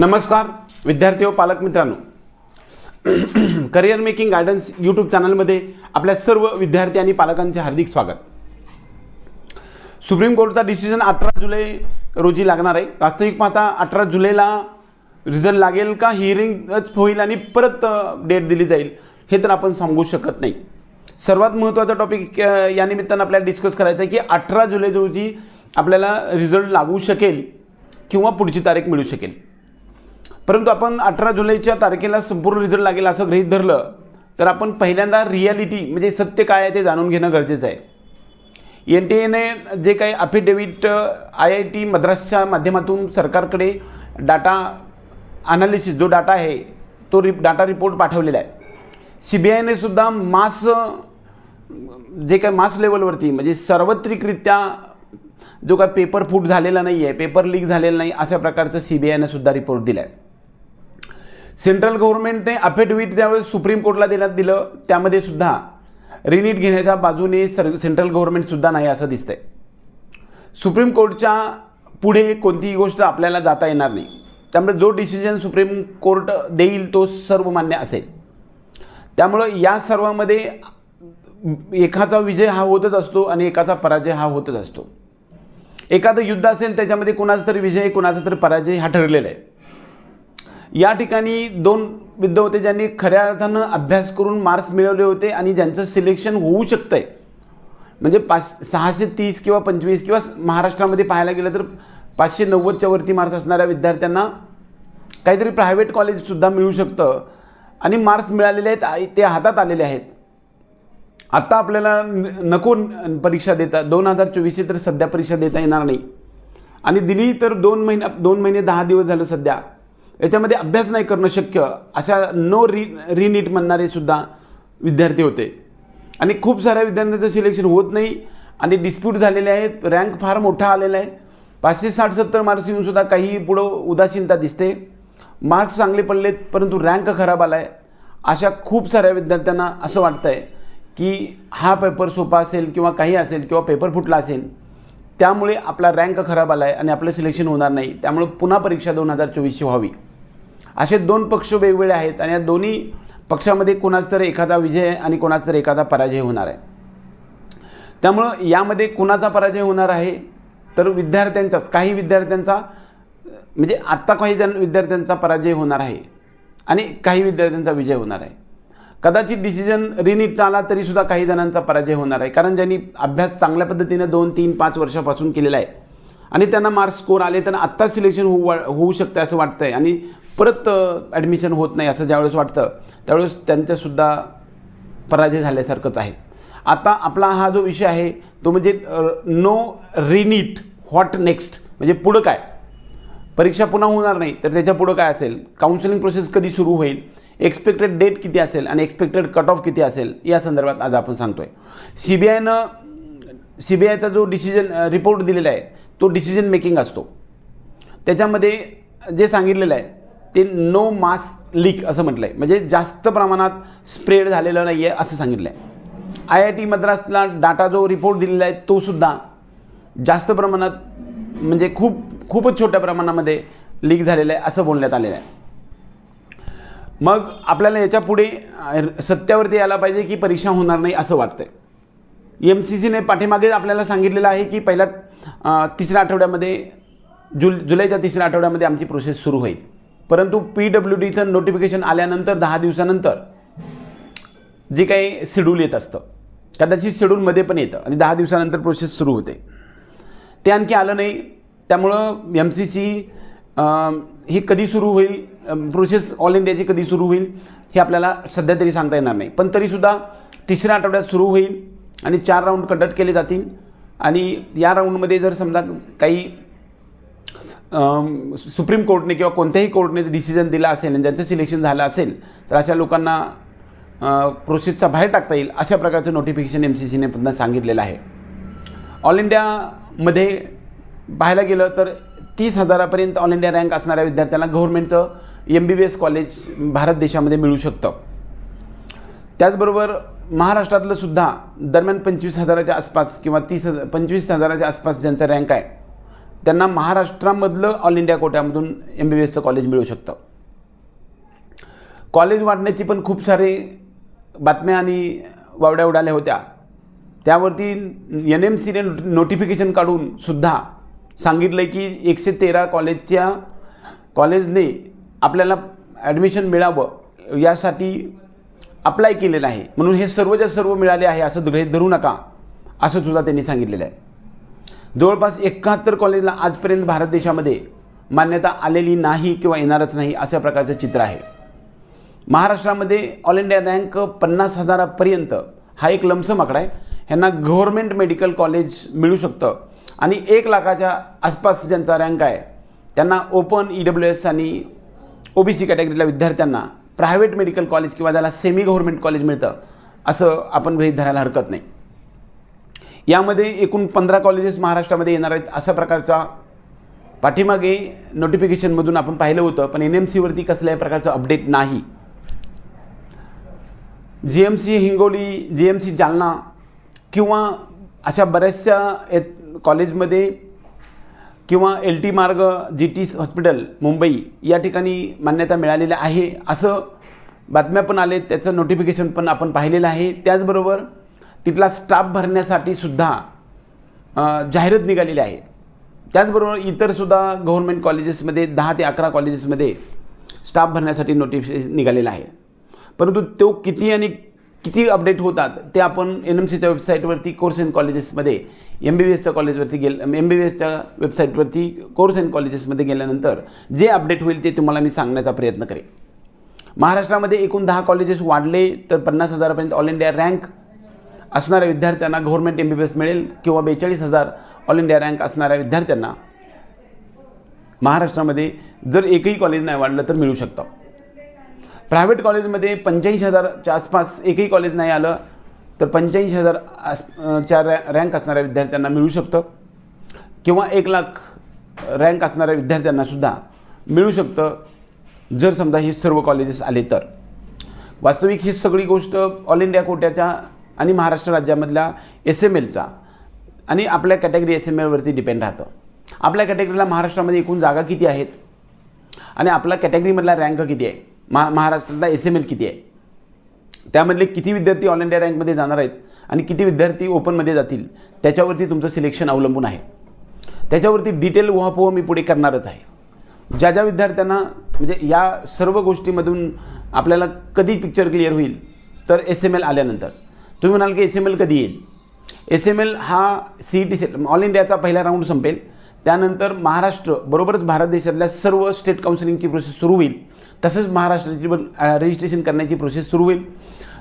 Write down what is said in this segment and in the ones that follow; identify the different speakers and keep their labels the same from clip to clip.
Speaker 1: नमस्कार विद्यार्थी व पालक मित्रांनो. करिअर मेकिंग गायडन्स यूट्यूब चॅनलमध्ये आपल्या सर्व विद्यार्थी आणि पालकांचे हार्दिक स्वागत. सुप्रीम कोर्टचा डिसिजन अठरा जुलै रोजी लागणार आहे. वास्तविक पाहता अठरा जुलैला रिझल्ट लागेल का? हिअरिंगच होईल आणि परत डेट दिली जाईल हे तर आपण सांगू शकत नाही. सर्वात महत्त्वाचा टॉपिक या निमित्तानं आपल्याला डिस्कस करायचा आहे की अठरा जुलै रोजी आपल्याला रिझल्ट लागू शकेल किंवा पुढची तारीख मिळू शकेल. परंतु आपण अठरा जुलैच्या तारखेला संपूर्ण रिझल्ट लागेल असं गृहीत धरलं तर आपण पहिल्यांदा रियालिटी म्हणजे सत्य काय आहे ते जाणून घेणं गरजेचं आहे. एन टी एने जे काही अफिडेविट आय आय टी मद्रासच्या माध्यमातून सरकारकडे डाटा अनालिसिस जो डाटा आहे तो रि डाटा रिपोर्ट पाठवलेला आहे. सी बी आयने सुद्धा मास जे काय मास लेवलवरती म्हणजे सार्वत्रिकरित्या जो काय पेपर फूट झालेला नाही आहे पेपर लीक झालेला नाही अशा प्रकारचं सी बी आयनं सुद्धा रिपोर्ट दिला आहे सेंट्रल गव्हर्नमेंटने अफेडविट ज्यावेळेस सुप्रीम कोर्टला देण्यात दिलं त्यामध्ये सुद्धा रिनीट घेण्याच्या बाजूने सर सेंट्रल गव्हर्नमेंटसुद्धा नाही असं दिसतंय. सुप्रीम कोर्टच्या पुढे कोणतीही गोष्ट आपल्याला जाता येणार नाही. त्यामुळे जो डिसिजन सुप्रीम कोर्ट देईल तो सर्वमान्य असेल. त्यामुळं या सर्वामध्ये एकाचा विजय हा होतच असतो आणि एकाचा पराजय हा होतच असतो. एखादं युद्ध असेल त्याच्यामध्ये कुणाचा तरी विजय कुणाचा तरी पराजय हा ठरलेला आहे. या ठिकाणी दोन विद्या होते ज्यांनी खऱ्या अर्थानं अभ्यास करून मार्क्स मिळवले होते आणि ज्यांचं सिलेक्शन होऊ शकतं आहे म्हणजे पाच सहाशे तीस किंवा पंचवीस किंवा महाराष्ट्रामध्ये पाहायला गेलं तर पाचशे नव्वदच्या वरती मार्क्स असणाऱ्या विद्यार्थ्यांना काहीतरी प्रायव्हेट कॉलेजसुद्धा मिळू शकतं. आणि मार्क्स मिळालेले आहेत ते हातात आलेले आहेत. आत्ता आपल्याला न- नको परीक्षा देता दोन हजार चोवीसची तर सध्या परीक्षा देता येणार नाही. आणि दिली तर दोन महिन्या दोन महिने दहा दिवस झालं सध्या. याच्यामध्ये अभ्यास नाही करणं शक्य. अशा नो री रिनीट म्हणणारे सुद्धा विद्यार्थी होते. आणि खूप साऱ्या विद्यार्थ्यांचं सिलेक्शन होत नाही आणि डिस्प्यूट झालेले आहेत. रँक फार मोठा आलेला आहे. पाचशे साठ सत्तर मार्क्स येऊन सुद्धा काही पुढं उदासीनता दिसते. मार्क्स चांगले पडलेत परंतु रँक खराब आला आहे अशा खूप साऱ्या विद्यार्थ्यांना असं वाटतं आहे की हा पेपर सोपा असेल किंवा काही असेल किंवा पेपर फुटला असेल त्यामुळे आपला रँक खराब आला आहे आणि आपलं सिलेक्शन होणार नाही. त्यामुळे पुन्हा परीक्षा दोन हजार चोवीसची व्हावी. असे दोन पक्ष वेगवेगळे आहेत आणि या दोन्ही पक्षामध्ये कोणाचा तर एखादा विजय आणि कोणाचा तर एखादा पराजय होणार आहे. त्यामुळं यामध्ये कुणाचा पराजय होणार आहे? तर विद्यार्थ्यांचाच काही विद्यार्थ्यांचा म्हणजे आत्ता काही जण विद्यार्थ्यांचा पराजय होणार आहे आणि काही विद्यार्थ्यांचा विजय होणार आहे. कदाचित डिसिजन रिनीटचा आला तरीसुद्धा काही जणांचा पराजय होणार आहे. कारण ज्यांनी अभ्यास चांगल्या पद्धतीनं दोन तीन पाच वर्षापासून केलेला आहे आणि त्यांना मार्क्स स्कोर आले त्यांना आत्ताच सिलेक्शन होऊ होऊ शकतं असं वाटतं आहे आणि परत ॲडमिशन होत नाही असं ज्यावेळेस वाटतं त्यावेळेस त्यांच्यासुद्धा पराजय झाल्यासारखंच आहे. आता आपला हा जो विषय आहे तो म्हणजे नो रिनीट व्हॉट नेक्स्ट म्हणजे पुढं काय? परीक्षा पुन्हा होणार नाही तर त्याच्या पुढं काय असेल? काउन्सिलिंग प्रोसेस कधी सुरू होईल? एक्सपेक्टेड डेट किती असेल? आणि एक्सपेक्टेड कट ऑफ किती असेल? या संदर्भात आज आपण सांगतोय. सी बी आयनं सी बी आयचा जो डिसिजन रिपोर्ट दिलेला आहे तो डिसिजन मेकिंग असतो. त्याच्यामध्ये जे सांगितलेलं आहे ते नो मास लीक असं म्हटलं आहे म्हणजे जास्त प्रमाणात स्प्रेड झालेलं नाही आहे असं सांगितलं आहे आय आय टी मद्रासला डाटा जो रिपोर्ट दिलेला आहे तोसुद्धा जास्त प्रमाणात म्हणजे खूप खूपच छोट्या प्रमाणामध्ये लीक झालेलं आहे असं बोलण्यात आलेलं आहे. मग आपल्याला याच्यापुढे सत्यावरती यायला पाहिजे की परीक्षा होणार नाही असं वाटतंय. एम सी सीने पाठीमागे आपल्याला सांगितलेलं आहे की पहिल्या तिसऱ्या आठवड्यामध्ये जुल जुलैच्या तिसऱ्या आठवड्यामध्ये आमची प्रोसेस सुरू होईल. परंतु पी डब्ल्यू डीचं नोटिफिकेशन आल्यानंतर दहा दिवसानंतर जे काही शेड्यूल येत असतं कदाचित शेड्यूलमध्ये पण येतं आणि दहा दिवसानंतर प्रोसेस सुरू होते. ते आणखी आलं नाही. त्यामुळं एम सी सी हे कधी सुरू होईल? प्रोसेस ऑल इंडियाची कधी सुरू होईल? हे आपल्याला सध्या तरी सांगता येणार नाही. पण तरीसुद्धा तिसऱ्या आठवड्यात सुरू होईल आणि चार राऊंड कंडक्ट केले जातील. आणि या राऊंडमध्ये जर समजा काही सुप्रीम कोर्टने किंवा कोणत्याही कोर्टने डिसिजन दिला असेल आणि ज्यांचं सिलेक्शन झालं असेल तर अशा लोकांना प्रोसेसचा बाहेर टाकता येईल अशा प्रकारचं नोटिफिकेशन एम सी सीने पुन्हा सांगितलेलं आहे. ऑल इंडियामध्ये पाहायला गेलं तर तीस हजारापर्यंत ऑल इंडिया रँक असणाऱ्या विद्यार्थ्यांना गव्हर्नमेंटचं M B B S college Bharat देशामध्ये मिळू शकतं. त्याचबरोबर महाराष्ट्रातलं सुद्धा दरम्यान पंचवीस हजाराच्या आसपास किंवा तीस हजार पंचवीस हजाराच्या आसपास ज्यांचा रँक आहे त्यांना महाराष्ट्रामधलं ऑल इंडिया कोट्यामधून एम बी बी एसचं कॉलेज मिळू शकतं. कॉलेज वाढण्याची पण खूप सारे बातम्या आणि वावड्या उडाल्या होत्या. त्यावरती एन एम सीने नोटिफिकेशन काढून सुद्धा सांगितलं आहे की एकशे तेरा कॉलेजच्या कॉलेजने आपल्याला ॲडमिशन मिळावं यासाठी अप्लाय केलेलं आहे. म्हणून हे सर्वच्या सर्व मिळाले आहे असं गृहित धरू नका असं सुद्धा त्यांनी सांगितलेलं आहे. जवळपास एकाहत्तर कॉलेजला आजपर्यंत भारत देशामध्ये मान्यता आलेली नाही किंवा येणारच नाही अशा प्रकारचं चित्र आहे. महाराष्ट्रामध्ये ऑल इंडिया रँक पन्नास हजारापर्यंत हा एक लमसम आकडा आहे. ह्यांना गव्हर्मेंट मेडिकल कॉलेज मिळू शकतं आणि एक लाखाच्या आसपास ज्यांचा रँक आहे त्यांना ओपन ई डब्ल्यू एस आणि ओ बी सी कॅटेगरीला विद्यार्थ्यांना प्रायव्हेट मेडिकल कॉलेज किंवा ज्याला सेमी गव्हर्मेंट कॉलेज मिळतं असं आपण गृहीत धरायला हरकत नाही. यामध्ये एकूण पंधरा कॉलेजेस महाराष्ट्रामध्ये येणार आहेत अशा प्रकारचा पाठीमागे नोटिफिकेशनमधून आपण पाहिलं होतं पण एन एम सीवरती कसल्याही प्रकारचं अपडेट नाही. G M C Hingoli G M C Jalna किंवा अशा बऱ्याचशा एत कॉलेजमध्ये किंवा एल टी मार्ग जी टी हॉस्पिटल मुंबई या ठिकाणी मान्यता मिळालेल्या आहे असं बातम्या पण आले त्याचं नोटिफिकेशन पण आपण पाहिलेलं आहे. त्याचबरोबर तिथला स्टाफ भरण्यासाठी सुद्धा जाहिरात निघालेली आहे. त्याचबरोबर इतरसुद्धा गव्हर्मेंट कॉलेजेसमध्ये दहा ते अकरा कॉलेजेसमध्ये स्टाफ भरण्यासाठी नोटिफिकेशन निघालेलं आहे. परंतु तो किती आणि किती अपडेट होतात ते आपण एन एम सीच्या वेबसाईटवरती कोर्स अँड कॉलेजेसमध्ये एम बी बी एसच्या कॉलेजवरती गेल एम बी बी एसच्या वेबसाईटवरती कोर्स अँड कॉलेजेसमध्ये गेल्यानंतर जे अपडेट होईल ते तुम्हाला मी सांगण्याचा प्रयत्न करेन. महाराष्ट्रामध्ये एकूण दहा कॉलेजेस वाढले तर पन्नास हजारापर्यंत ऑल इंडिया रँक असणाऱ्या विद्यार्थ्यांना government M B B S मिळेल किंवा बेचाळीस हजार ऑल इंडिया रँक असणाऱ्या विद्यार्थ्यांना महाराष्ट्रामध्ये जर एकही कॉलेज नाही वाढलं तर मिळू शकतं. प्रायव्हेट कॉलेजमध्ये पंच्याऐंशी हजारच्या आसपास एकही कॉलेज नाही आलं तर पंच्याऐंशी हजार आस च्या रॅ रँक असणाऱ्या विद्यार्थ्यांना मिळू शकतं. किंवा एक लाख रँक असणाऱ्या विद्यार्थ्यांनासुद्धा मिळू शकतं जर समजा हे सर्व कॉलेजेस आले तर. वास्तविक ही सगळी गोष्ट ऑल इंडिया कोट्याच्या आणि महाराष्ट्र राज्यामधल्या एस एम एलचा आणि आपल्या कॅटेगरी एस एम एलवरती डिपेंड राहतं. आपल्या कॅटेगरीला महाराष्ट्रामध्ये एकूण जागा किती आहेत? आणि आपला कॅटेगरीमधला रँक किती आहे? महा महाराष्ट्रातला एस एम एल किती आहे? त्यामधले किती विद्यार्थी ऑल इंडिया रँकमध्ये जाणार आहेत? आणि किती विद्यार्थी ओपनमध्ये जातील? त्याच्यावरती तुमचं सिलेक्शन अवलंबून आहे. त्याच्यावरती डिटेल उहापोह मी पुढे करणारच आहे. ज्या ज्या विद्यार्थ्यांना म्हणजे या सर्व गोष्टीमधून आपल्याला कधी पिक्चर क्लिअर होईल? तर एस एम एल आल्यानंतर. तुम्ही म्हणाल की एस एम एल कधी येईल? एस एम एल हा C E T set all इंडियाचा पहिला राऊंड संपेल. त्यानंतर महाराष्ट्र बरोबरच भारत देशातल्या सर्व स्टेट काउन्सिलिंगची प्रोसेस सुरू होईल. तसंच महाराष्ट्राची पण रजिस्ट्रेशन करण्याची प्रोसेस सुरू होईल.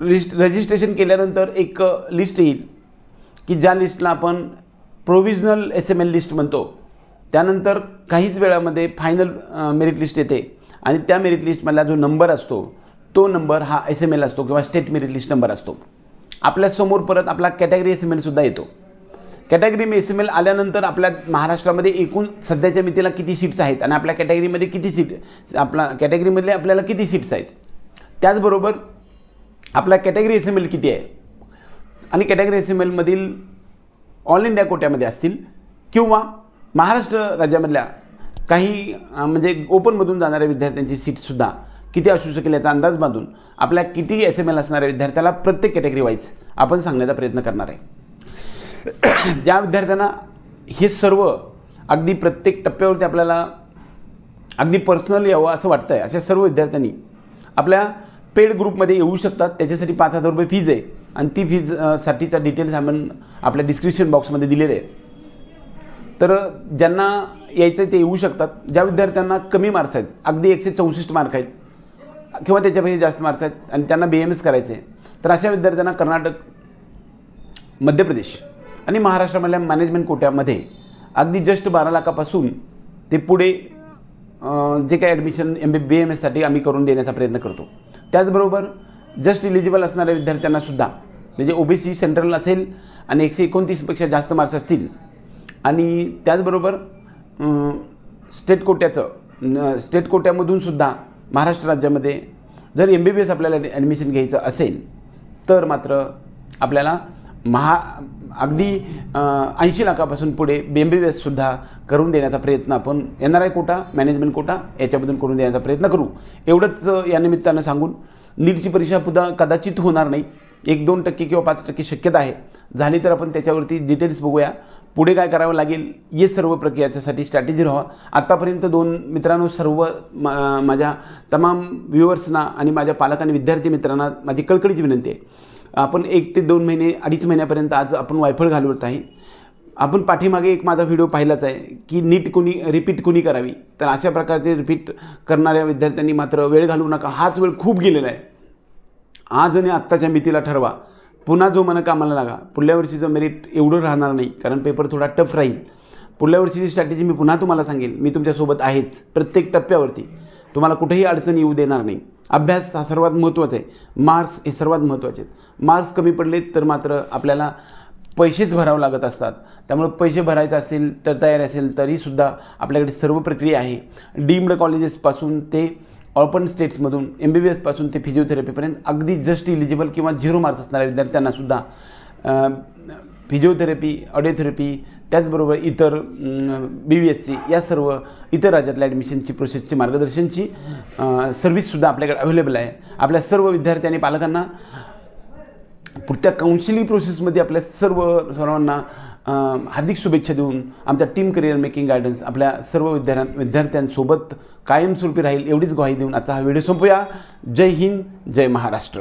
Speaker 1: रजिस्ट रजिस्ट्रेशन केल्यानंतर एक लिस्ट येईल. की ज्या लिस्टला आपण provisional S M L list म्हणतो. त्यानंतर काहीच वेळामध्ये फायनल मेरिट लिस्ट येते. आणि त्या मेरिट लिस्टमधला जो नंबर असतो तो नंबर हा एस एम एल असतो किंवा स्टेट मेरिट लिस्ट नंबर असतो. आपल्यासमोर परत आपला कॅटेगरी एस एम एलसुद्धा येतो. कॅटेगरी एस एम एल आल्यानंतर आपल्या महाराष्ट्रामध्ये एकूण सध्याच्या मितीला किती सीट्स आहेत आणि आपल्या कॅटेगरीमध्ये किती सीट आपला कॅटेगरीमधले आपल्याला किती सीट्स आहेत? त्याचबरोबर आपला कॅटेगरी एस एम एल किती आहे? आणि कॅटेगरी एस एम एलमधील ऑल इंडिया कोट्यामध्ये असतील किंवा महाराष्ट्र राज्यामधल्या काही म्हणजे ओपनमधून जाणाऱ्या विद्यार्थ्यांची सीटसुद्धा किती असू शकेल याचा अंदाज बांधून आपल्या किती एस एम एल असणाऱ्या विद्यार्थ्याला प्रत्येक कॅटेगरी वाईज आपण सांगण्याचा प्रयत्न करणार आहे. ज्या विद्यार्थ्यांना हे सर्व अगदी प्रत्येक टप्प्यावरती आपल्याला अगदी पर्सनली यावं असं वाटतं आहे अशा सर्व विद्यार्थ्यांनी आपल्या पेड ग्रुपमध्ये येऊ शकतात. त्याच्यासाठी पाच हजार रुपये फीज आहे. आणि ती फीज साठीचा डिटेल्स आपण आपल्या डिस्क्रिप्शन बॉक्समध्ये दिलेले आहे. तर ज्यांना यायचं आहे ते येऊ शकतात. ज्या विद्यार्थ्यांना कमी मार्क्स आहेत अगदी एकशे चौसष्ट मार्क आहेत किंवा त्याच्यापैकी जास्त मार्क्स आहेत आणि त्यांना बी एम एस करायचं आहे तर अशा विद्यार्थ्यांना कर्नाटक मध्य प्रदेश आणि महाराष्ट्रामधल्या मॅनेजमेंट कोट्यामध्ये अगदी जस्ट बारा लाखापासून ते पुढे जे काही admission M B B M एससाठी आम्ही करून देण्याचा प्रयत्न करतो. त्याचबरोबर जस्ट इलिजिबल असणाऱ्या विद्यार्थ्यांनासुद्धा म्हणजे ओ बी सी सेंट्रल असेल आणि एकशे एकोणतीसपेक्षा जास्त मार्क्स असतील आणि त्याचबरोबर स्टेट कोट्याचं स्टेट कोट्यामधूनसुद्धा महाराष्ट्र राज्यामध्ये जर एम बी बी एस आपल्याला ॲडमिशन घ्यायचं असेल तर मात्र आपल्याला महा अगदी ऐंशी लाखापासून पुढे बी एम बी बी एससुद्धा करून देण्याचा प्रयत्न आपण N R I quota management quota याच्यामधून करून देण्याचा प्रयत्न करू. एवढंच या निमित्तानं सांगून नीटची परीक्षा पुन्हा कदाचित होणार नाही. एक दोन टक्के किंवा पाच टक्के शक्यता आहे. झाली तर आपण त्याच्यावरती डिटेल्स बघूया. पुढे काय करावं लागेल हे सर्व प्रक्रियाच्यासाठी स्ट्रॅटेजी राहा आत्तापर्यंत दोन मित्रांनो सर्व मा- माझ्या तमाम व्ह्युअर्सना आणि माझ्या पालक आणि विद्यार्थी मित्रांना माझी कळकळीची विनंती आहे. आपण एक ते दोन महिने अडीच महिन्यापर्यंत आज आपण वायफळ घालवत आहे. आपण पाठीमागे एक माझा व्हिडिओ पाहिलाच आहे की नीट कुणी रिपीट कुणी करावी. तर अशा प्रकारचे रिपीट करणाऱ्या विद्यार्थ्यांनी मात्र वेळ घालवू नका. हाच वेळ खूप गेलेला आहे. आज आणि आत्ताच्या मितीला ठरवा. पुन्हा जो मन कामाला लागा. पुढल्या वर्षीचं मेरिट एवढं राहणार नाही. कारण पेपर थोडा टफ राहील. पुढल्या वर्षीची स्ट्रॅटेजी मी पुन्हा तुम्हाला सांगेन मी तुमच्यासोबत आहेच. प्रत्येक टप्प्यावरती. तुम्हाला कुठेही अडचण येऊ देणार नाही. अभ्यास हा सर्वात महत्त्वाचा आहे. मार्क्स हे सर्वात महत्त्वाचे आहेत. मार्क्स कमी पडले तर मात्र आपल्याला पैसेच भरावं लागत असतात. त्यामुळे पैसे भरायचं असेल तर तयार असेल तरीसुद्धा आपल्याकडे सर्व प्रक्रिया आहे. डीम्ड कॉलेजेसपासून ते ऑर्पन स्टेट्समधून एम बी बी एसपासून ते फिजिओथेरपीपर्यंत अगदी जस्ट इलिजिबल किंवा झिरो मार्क्स असणाऱ्या विद्यार्थ्यांनासुद्धा फिजिओथेरपी ऑडिओथेरपी त्याचबरोबर इतर बी बी एस सी या सर्व इतर राज्यातल्या ॲडमिशनची प्रोसेसची मार्गदर्शनची सर्व्हिससुद्धा आपल्याकडे अवेलेबल आहे. आपल्या सर्व विद्यार्थी आणि पालकांना पुढच्या काउन्सिलिंग प्रोसेसमध्ये आपल्या सर्व सर्वांना हार्दिक शुभेच्छा देऊन आमच्या टीम करिअर मेकिंग गायडन्स आपल्या सर्व विद्यार्थ्यां विद्यार्थ्यांसोबत कायमस्वरूपी राहील एवढीच ग्वाही देऊन आजचा हा व्हिडिओ संपूया. जय हिंद जय महाराष्ट्र.